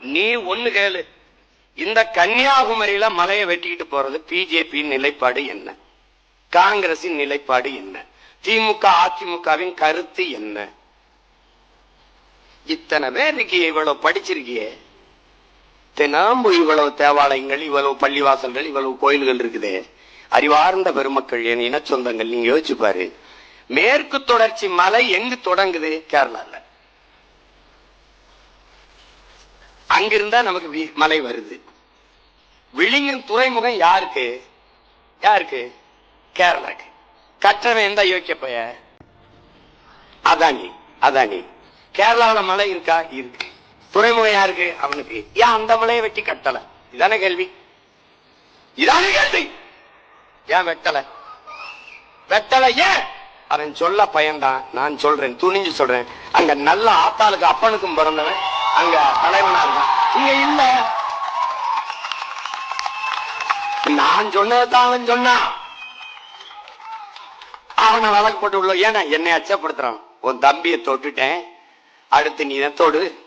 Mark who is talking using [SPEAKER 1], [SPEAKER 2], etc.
[SPEAKER 1] நீ ஒண்ணு கேளு. இந்த கன்னியாகுமரியில மலையை வெட்டிக்கிட்டு போறது பிஜேபியின் நிலைப்பாடு என்ன? காங்கிரசின் நிலைப்பாடு என்ன? திமுக அதிமுகவின் கருத்து என்ன? இத்தனை பேருக்கு இவ்வளவு படிச்சிருக்கியே. தினம் இவ்வளவு தேவாலயங்கள் இவ்வளவு பள்ளிவாசல்கள் இவ்வளவு கோயில்கள் இருக்குதே. அறிவார்ந்த பெருமக்கள் என் இன சொந்தங்கள் நீங்க யோசிச்சு பாரு. மேற்கு தொடர்ச்சி மலை எங்கு தொடங்குது? கேரளால. அங்கிருந்தா நமக்கு வி- மலை வருது. விழிங்கன் துறைமுகம் யாருக்கு? யாருக்கு? கேரளாக்கு. கட்டணம் எந்த யோக்கிய பைய? அதானி அதானி. கேரளாவில் மலை இருக்கா? இருக்கு. துறைமுகம் யாருக்கு? அவனுக்கு. ஏன் அந்த மலையை வெட்டி கட்டல? இதானே கேள்வி. இதானே கேள்வி. ஏன் வெட்டல? வெட்டல ஏன்? அவன் சொல்ல பயன்தான் நான் சொல்றேன் துணிஞ்சு சொல்றேன். அங்க நல்ல ஆத்தாளுக்கு அப்பனுக்கும் பிறந்தவன். அங்க தலைவனா இருக்கான் இங்க இல்ல. நான் சொன்னதான் அவன் சொன்னான் அவனை வழக்கு போட்டு உள்ள ஏன்னா என்னை அச்சப்படுத்துறான். உன் தம்பியை தொட்டுட்டேன். அடுத்து நீ என்ன தொடு.